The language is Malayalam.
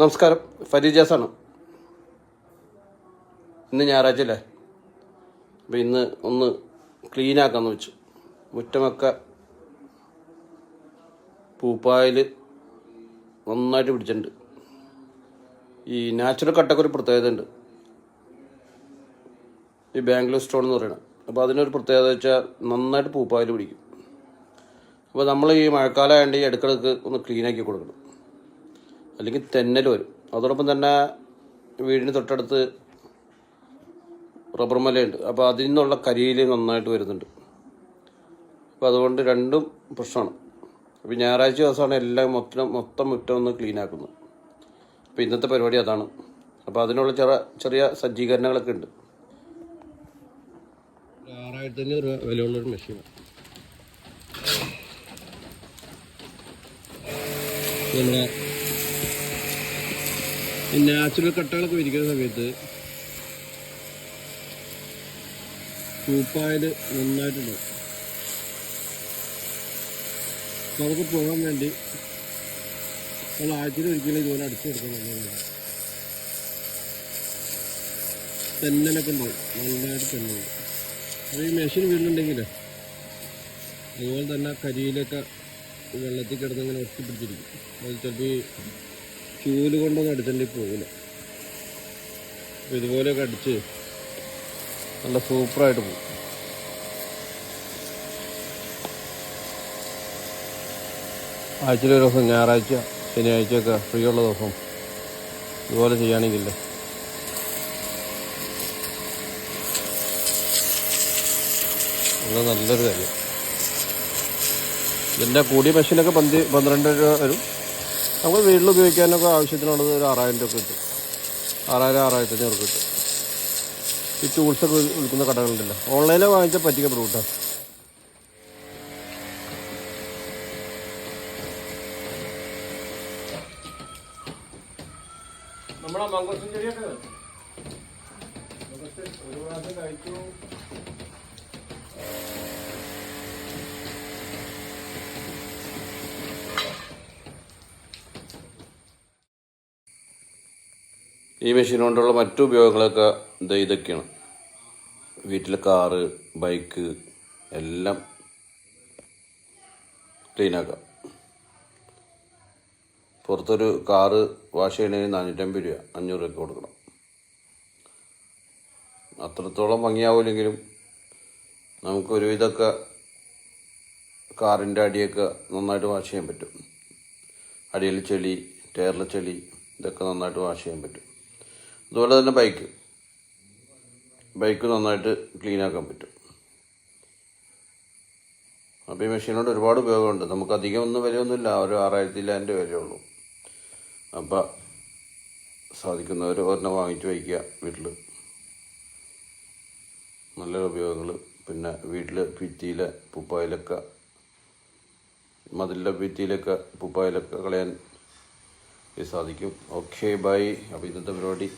നമസ്കാരം. ഫരീജാസാണ് ഇന്ന് ഞായറാഴ്ച അല്ലേ? അപ്പം ഇന്ന് ഒന്ന് ക്ലീൻ ആക്കാമെന്ന് വെച്ചു. മുറ്റമൊക്കെ പൂപ്പായിൽ നന്നായിട്ട് പിടിച്ചിട്ടുണ്ട്. ഈ നാച്ചുറൽ കട്ടൊക്കെ ഒരു പ്രത്യേകത ഉണ്ട്. ഈ ബാംഗ്ലൂർ സ്റ്റോൺ എന്ന് പറയണം അപ്പോൾ അതിനൊരു പ്രത്യേകത വെച്ചാൽ നന്നായിട്ട് പൂപ്പായിൽ പിടിക്കും. അപ്പോൾ നമ്മൾ ഈ മഴക്കാലമായതുകൊണ്ട് ഈ ഇടക്കിടക്ക് ഒന്ന് ക്ലീനാക്കി കൊടുക്കണം. അല്ലെങ്കിൽ തെന്നൽ വരും. അതോടൊപ്പം തന്നെ വീടിന് തൊട്ടടുത്ത് റബ്ബർ മലയുണ്ട്. അപ്പോൾ അതിൽ നിന്നുള്ള കരിയിൽ നന്നായിട്ട് വരുന്നുണ്ട്. അപ്പോൾ അതുകൊണ്ട് രണ്ടും പ്രശ്നമാണ്. അപ്പോൾ ഞായറാഴ്ച ദിവസമാണ് എല്ലാം മൊത്തം മൊത്തം മുറ്റം ഒന്ന് ക്ലീൻ ആക്കുന്നത്. അപ്പോൾ ഇന്നത്തെ പരിപാടി അതാണ്. അപ്പോൾ അതിനുള്ള ചെറിയ ചെറിയ സജ്ജീകരണങ്ങളൊക്കെ ഉണ്ട്. ആറായിരത്തി അഞ്ഞൂറ് രൂപ വിലയുള്ളൊരു നാച്ചുറൽ കട്ടകളൊക്കെ വിരിക്കുന്ന സമയത്ത് പൂപ്പായൽ നന്നായിട്ടുണ്ടാവും നമുക്ക് പോകാൻ വേണ്ടി നമ്മൾ ആഴ്ചയിൽ ഒരിക്കലും ഇതുപോലെ അടിച്ചു കൊടുക്കണം തെന്നലൊക്കെ ഉണ്ടാവും നന്നായിട്ട് തെന്നുണ്ട് അത് ഈ മെഷീൻ വീട്ടിലുണ്ടെങ്കിൽ അതുപോലെ തന്നെ കരിയിലൊക്കെ വെള്ളത്തിൽ കിടന്നിങ്ങനെ ഒട്ടിപ്പിടിച്ചിരിക്കും. അത് ചിലപ്പോൾ ഈ ചൂൽ കൊണ്ടൊന്നും അടിച്ചിട്ടുണ്ടെങ്കിൽ പോകില്ല അപ്പോൾ ഇതുപോലെയൊക്കെ അടിച്ച് നല്ല സൂപ്പറായിട്ട് പോകും. ആഴ്ചയിൽ ഒരു ദിവസം ഞായറാഴ്ച ശനിയാഴ്ചയൊക്കെ ഫ്രീ ഉള്ള ദിവസം ഇതുപോലെ ചെയ്യുകയാണെങ്കിലേ അത് നല്ലൊരു കാര്യം. ഇതിന്റെ കൂടിയ മെഷീനൊക്കെ പന്തി പന്ത്രണ്ട് രൂപ വരും. നമുക്ക് വീട്ടിൽ ഉപയോഗിക്കാനൊക്കെ ആവശ്യത്തിനുള്ളത് ഒരു ആറായിരം രൂപ കിട്ടും. ആറായിരം ആറായിരത്തി അഞ്ഞൂറ് കിട്ടും. ഈ ടൂൾസൊക്കെ വിൽക്കുന്ന കടകളുണ്ടല്ലോ. ഓൺലൈനിൽ വാങ്ങിച്ചാൽ പറ്റിക്കപ്പെടും കേട്ടോ. നമ്മളാ മംഗോസും ചെടിയൊക്കെ ഒരു പ്രാവശ്യം കഴിച്ചു. ഈ മെഷീൻ കൊണ്ടുള്ള മറ്റു ഉപയോഗങ്ങളൊക്കെ ദേ ഇതൊക്കെയാണ്. വീട്ടിൽ കാറ് ബൈക്ക് എല്ലാം ക്ലീനാക്കാം പുറത്തൊരു കാറ് വാഷ് ചെയ്യണതിന് നാനൂറ്റമ്പത് രൂപ അഞ്ഞൂറ് രൂപയ്ക്ക് കൊടുക്കണം. അത്രത്തോളം ഭംഗിയാവില്ലെങ്കിലും നമുക്ക് ഇതൊക്കെ കാറിന്റെ അടിയൊക്കെ നന്നായിട്ട് വാഷ് ചെയ്യാൻ പറ്റും. അടിയിൽ ചെളി ടയറിലെ ചെളി ഇതൊക്കെ നന്നായിട്ട് വാഷ് ചെയ്യാൻ പറ്റും. അതുപോലെ തന്നെ ബൈക്ക് ബൈക്ക് നന്നായിട്ട് ക്ലീൻ ആക്കാൻ പറ്റും. അപ്പോൾ ഈ മെഷീനോട് ഒരുപാട് ഉപയോഗമുണ്ട്. നമുക്ക് അധികം ഒന്നും വിലയൊന്നുമില്ല. ഒരു ആറായിരത്തി ഇല്ലാന്റെ വിലയുള്ളൂ. അപ്പോൾ സാധിക്കുന്നവർ ഒരെണ്ണം വാങ്ങിച്ച് വയ്ക്കുക വീട്ടിൽ നല്ല ഉപയോഗങ്ങൾ പിന്നെ വീട്ടിൽ ഭിത്തിയിലെ പുപ്പായിലൊക്കെ മതിലിലെ ഭിത്തിയിലൊക്കെ പുപ്പായിലൊക്കെ കളയാൻ സാധിക്കും. ഓക്കെ ബൈ അപ്പോൾ ഇന്നത്തെ പരിപാടി